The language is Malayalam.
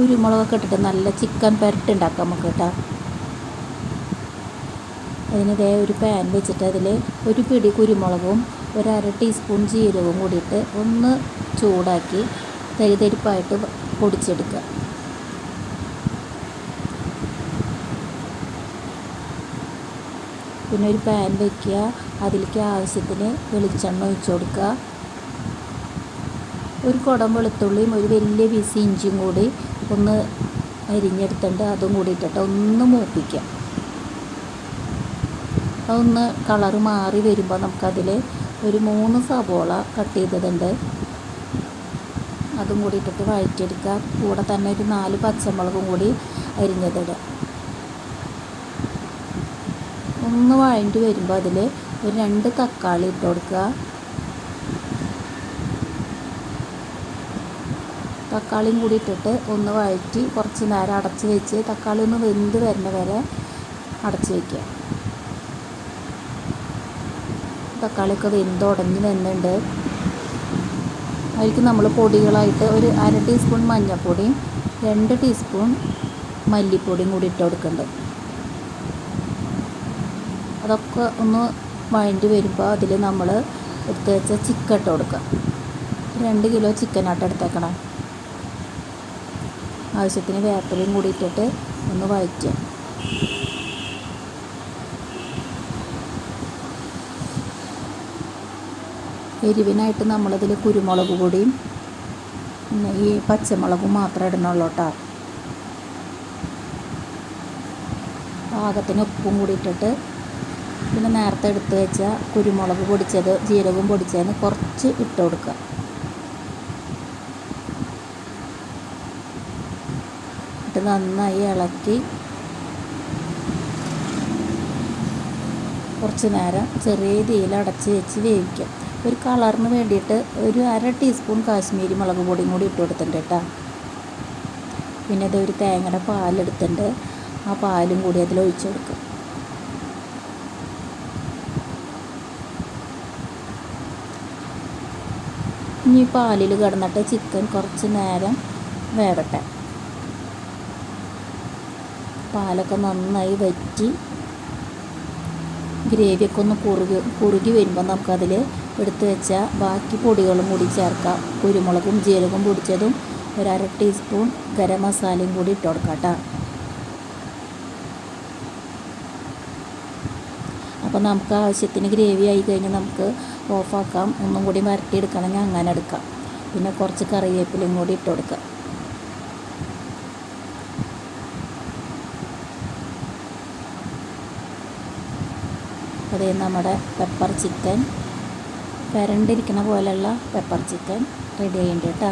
കുരുമുളകൊക്കെ ഇട്ടിട്ട് നല്ല ചിക്കൻ പെരട്ട് ഉണ്ടാക്കാം നമുക്ക് കേട്ടോ. അതിനിതേ ഒരു പാൻ വെച്ചിട്ട് അതിൽ ഒരു പിടി കുരുമുളകും ഒരു അര ടീസ്പൂൺ ജീരകവും കൂടിയിട്ട് ഒന്ന് ചൂടാക്കി തരിതരിപ്പായിട്ട് പൊടിച്ചെടുക്കുക. പിന്നെ ഒരു പാൻ വയ്ക്കുക അതിലേക്ക് ആവശ്യത്തിന് വെളിച്ചെണ്ണ ഒഴിച്ചു കൊടുക്കുക. ഒരു കുടം വെളുത്തുള്ളിയും ഒരു വലിയ പീസ് ഇഞ്ചിയും കൂടി ഒന്ന് അരിഞ്ഞെടുത്തിട്ട് അതും കൂടി ഇട്ടിട്ട് ഒന്ന് മൂപ്പിക്കാം. അതൊന്ന് കളർ മാറി വരുമ്പോൾ നമുക്കതിൽ ഒരു മൂന്ന് സവോള കട്ട് ചെയ്തതുണ്ട്. അതും കൂടി ഇട്ടിട്ട് വഴറ്റിയെടുക്കുക. കൂടെ തന്നെ ഒരു നാല് പച്ചമുളകും കൂടി അരിഞ്ഞതിടുക. ഒന്ന് വഴണ്ടി വരുമ്പോൾ അതിൽ ഒരു രണ്ട് തക്കാളി ഇട്ട് കൊടുക്കുക. തക്കാളിയും കൂടി ഇട്ടിട്ട് ഒന്ന് വഴറ്റി കുറച്ച് നേരം അടച്ച് വെച്ച് തക്കാളി ഒന്ന് വെന്ത് വരുന്ന വരെ അടച്ച് വയ്ക്കുക തക്കാളിയൊക്കെ വെന്ത് ഉടഞ്ഞ് വരുന്നുണ്ട് അതിലേക്ക് നമ്മൾ പൊടികളായിട്ട് ഒരു അര ടീസ്പൂൺ മഞ്ഞൾപ്പൊടിയും രണ്ട് ടീസ്പൂൺ മല്ലിപ്പൊടിയും കൂടി ഇട്ട് കൊടുക്കുന്നുണ്ട്. അതൊക്കെ ഒന്ന് വഴണ്ടി വരുമ്പോൾ അതിൽ നമ്മൾ എടുത്ത് വെച്ച ചിക്കൻ ഇട്ട് കൊടുക്കുക. രണ്ട് കിലോ ചിക്കൻ എടുത്തേക്കണം. ആവശ്യത്തിന് വേപ്പിലയും കൂടി ഇട്ടിട്ട് ഒന്ന് വഴറ്റുക. എരിവിനായിട്ട് നമ്മളതിൽ കുരുമുളക് പൊടിയും പിന്നെ ഈ പച്ചമുളകും മാത്രം ഇടുന്നുള്ളൂ കേട്ടോ. പാകത്തിന് ഉപ്പും കൂടി ഇട്ടിട്ട് പിന്നെ നേരത്തെ എടുത്ത് വെച്ച കുരുമുളക് പൊടിച്ചത് ജീരകം പൊടിച്ചതിന് കുറച്ച് ഇട്ട് കൊടുക്കുക. ഇട്ട് നന്നായി ഇളക്കി കുറച്ച് നേരം ചെറിയ തീയിൽ അടച്ച് വെച്ച് വേവിക്കാം. ഒരു കളറിന് വേണ്ടിയിട്ട് ഒരു അര ടീസ്പൂൺ കാശ്മീരി മുളക് പൊടിയും കൂടി ഇട്ട് കൊടുത്തിട്ടുണ്ട് കേട്ടോ. പിന്നെ അത് ഒരു തേങ്ങയുടെ പാലെടുത്തിട്ടുണ്ട്. ആ പാലും കൂടി അതിൽ ഒഴിച്ചു കൊടുക്കും. ഇനി പാലിൽ കിടന്നിട്ട് ചിക്കൻ കുറച്ച് നേരം വേവട്ടെ. പാലൊക്കെ നന്നായി വറ്റി ഗ്രേവിയൊക്കെ ഒന്ന് കുറുകി കുറുകി വരുമ്പോൾ നമുക്കതിൽ എടുത്തു വെച്ച ബാക്കി പൊടികളും കൂടി ചേർക്കാം. കുരുമുളകും ജീരകവും പൊടിച്ചതും ഒരു അര ടീസ്പൂൺ ഗരം മസാലയും കൂടി ഇട്ട് കൊടുക്കാം കേട്ടോ അപ്പോൾ നമുക്ക് ആവശ്യത്തിന് ഗ്രേവി ആയി കഴിഞ്ഞാൽ നമുക്ക് ഓഫാക്കാം. ഒന്നും കൂടി വരട്ടിയെടുക്കണമെങ്കിൽ അങ്ങനെ എടുക്കാം. പിന്നെ കുറച്ച് കറിവേപ്പിലയും കൂടി ഇട്ട് കൊടുക്കാം. അതേ നമ്മുടെ പെപ്പർ ചിക്കൻ വരണ്ടിരിക്കുന്ന പോലെയുള്ള പെപ്പർ ചിക്കൻ റെഡി ആയിട്ടുണ്ട് കേട്ടോ.